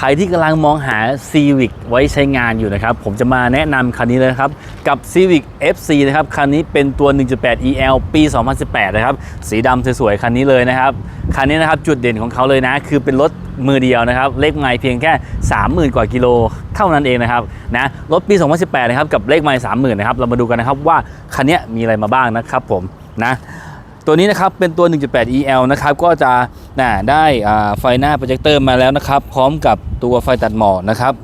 ใครที่กำลังมองหา Civic ไว้ใช้งานอยู่นะครับ ผมจะมาแนะนำคันนี้เลยครับ กับ Civic FC นะครับ คันนี้เป็นตัว 1.8 EL ปี 2018 นะครับ สีดำสวยๆ คันนี้เลยนะครับ คันนี้นะครับจุดเด่นของเขาเลยนะ คือเป็นรถมือเดียวนะครับ เลขไมล์เพียงแค่ 30,000 กว่ากิโลเท่านั้นเองนะครับนะรถปี 2018 นะครับ กับเลขไมล์30,000 นะครับ เรามาดูกันนะครับว่าคันนี้มีอะไรมาบ้างนะครับผมนะ ตัวนี้นะครับเป็นตัว 1.8 EL นะครับก็จะนะได้ไฟหน้าโปรเจคเตอร์มาแล้วนะครับ พร้อมกับตัวไฟตัดหมอกนะครับ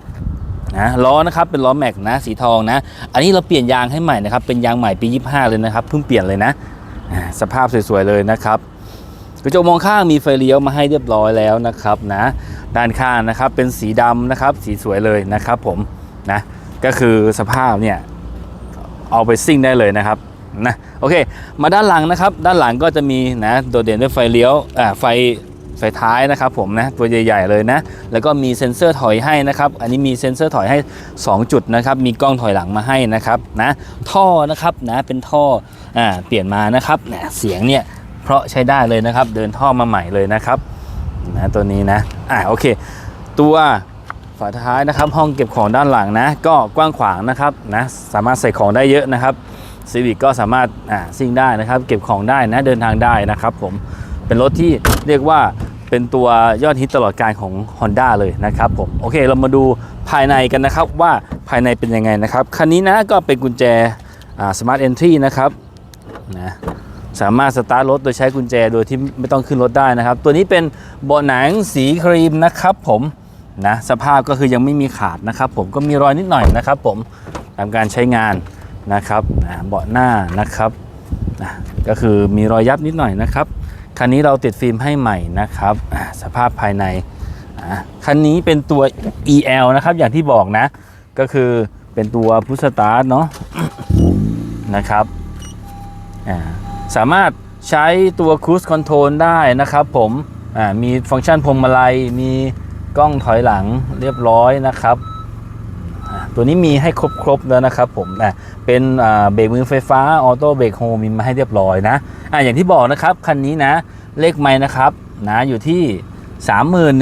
นะล้อนะครับเป็นล้อแม็กนะสีทองนะ อันนี้เราเปลี่ยนยางให้ใหม่นะครับเป็นยางใหม่ปี 25 เลยนะครับเพิ่งเปลี่ยนเลยนะ สภาพสวยๆเลยนะครับกระจกมองข้างมีไฟเลี้ยวมาให้เรียบร้อยแล้วนะครับนะ ด้านข้างนะครับเป็นสีดำนะครับสีสวยเลยนะครับผมนะก็คือสภาพเนี่ยเอาไปซิ่งได้เลยนะครับ นะโอเค มาด้านหลังนะครับ ด้านหลังก็จะมีนะโดดเด่นด้วยไฟเลี้ยวอ่าไฟไฟท้ายนะครับผมนะตัวใหญ่ ๆ เลยนะ แล้วก็มีเซ็นเซอร์ถอยให้นะครับ อันนี้มีเซ็นเซอร์ถอยให้ 2 จุดนะครับ มีกล้องถอยหลังมาให้นะครับนะท่อนะครับนะเป็นท่ออ่าเปลี่ยนมานะครับนะเสียงเนี่ยเพราะใช้ได้เลยนะครับ เดินท่อมาใหม่เลยนะครับนะตัวนี้นะอ่าโอเค ตัวฝาท้ายนะครับ ห้องเก็บของด้านหลังนะ ก็กว้างขวางนะครับนะสามารถใส่ของได้เยอะนะครับ ซีวิกก็สามารถอ่าซิ่งได้นะครับ เก็บของได้นะเดินทางได้นะครับผมเป็นรถที่เรียกว่าเป็นตัวยอดฮิตตลอดการของ Honda เลยนะครับผมโอเคเรามาดูภายในกันนะครับว่าภายในเป็นยังไงนะครับคันนี้นะก็เป็นกุญแจอ่า Smart Entry นะครับนะสามารถสตาร์ทรถโดยใช้กุญแจโดยที่ไม่ต้องขึ้นรถได้นะครับ ตัวนี้เป็นเบาะหนังสีครีมนะครับผมนะสภาพก็คือยังไม่มีขาดนะครับผมก็มีรอยนิดหน่อยนะครับผมตามการใช้งาน นะครับเบาะหน้านะครับก็คือมีรอยยับนิดหน่อยนะครับคันนี้เราติดฟิล์มให้ใหม่นะครับสภาพภายในคันนี้เป็นตัว EL นะครับอย่างที่บอกนะ ก็คือเป็นตัวพุทสตาร์ทเนาะนะครับสามารถใช้ตัว Cruise Control ได้นะครับผมมีฟังก์ชันพวงมาลัยมีกล้องถอยหลังเรียบร้อยนะครับ ตัวนี้มีให้ครบๆแล้วนะครับผมอะเป็นเบรกมือไฟฟ้าออโต้เบรกโฮมีมาให้เรียบร้อยนะอะอย่างที่บอกนะครับ คันนี้นะ เลขไม้นะครับนะอยู่ที่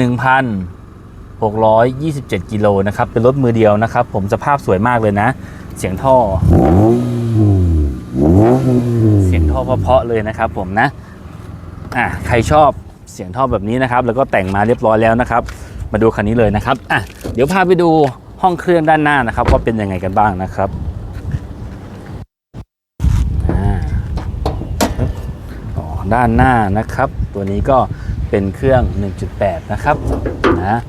31,627 กิโลนะครับ เป็นรถมือเดียวนะครับ ผมสภาพสวยมากเลยนะ เสียงท่อ เสียงท่อเพาะๆเลยนะครับผมนะอะใครชอบเสียงท่อแบบนี้นะครับ แล้วก็แต่งมาเรียบร้อยแล้วนะครับ มาดูคันนี้เลยนะครับอะเดี๋ยวพาไปดู ห้องเครื่องด้านหน้านะครับว่าเป็นยังไงกันบ้างนะครับอ่าด้านหน้านะครับ ตัวนี้ก็เป็นเครื่อง 1.8 นะครับนะ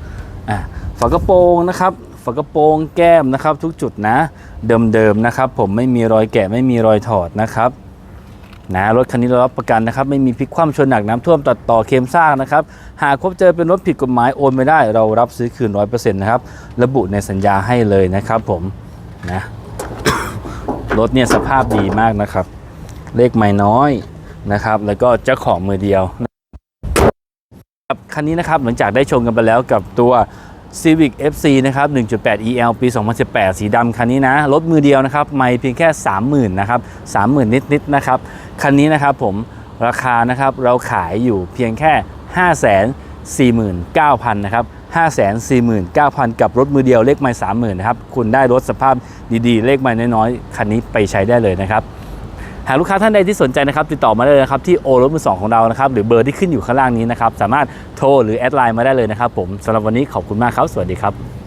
อะฝากระโปรงนะครับฝากระโปรงแก้มนะครับทุกจุดนะ เดิมๆนะครับ ผมไม่มีรอยแกะไม่มีรอยถอดนะครับ นะรถคันนี้เรารับประกันนะครับไม่มีพลิกคว่ำชนหนักน้ำท่วมตัดต่อเคมซากนะครับหากพบเจอเป็นรถผิดกฎหมายโอนไม่ได้ เรารับซื้อคืน100%นะครับระบุในสัญญาให้เลยนะครับผมนะรถเนี่ยสภาพดีมากนะครับ เลขไม่น้อยนะครับ แล้วก็เจ้าของมือเดียวครับคันนี้นะครับหลังจากได้ชมกันไปแล้วกับตัว Civic FC นะครับ 1.8 EL ปี 2018 สีดำคันนี้นะ รถมือเดียวนะครับ ไม่เพียงแค่ 30,000 นะครับ 30,000 นิดๆนะครับ คันนี้นะครับผมราคานะครับเราขายอยู่เพียงแค่ 549,000 นะครับ 549,000 กับรถมือเดียวเลขไม่30,000 นะครับ คุณได้รถสภาพดีๆ เลขไม่น้อยๆ คันนี้ไปใช้ได้เลยนะครับ หากลูกค้าท่านใดที่สนใจนะครับติดต่อมาได้เลยนะครับที่โอรถมือสองของเรานะครับหรือเบอร์ที่ขึ้นอยู่ข้างล่างนี้นะครับสามารถโทรหรือแอดไลน์มาได้เลยนะครับผมสำหรับวันนี้ขอบคุณมากครับ สวัสดีครับ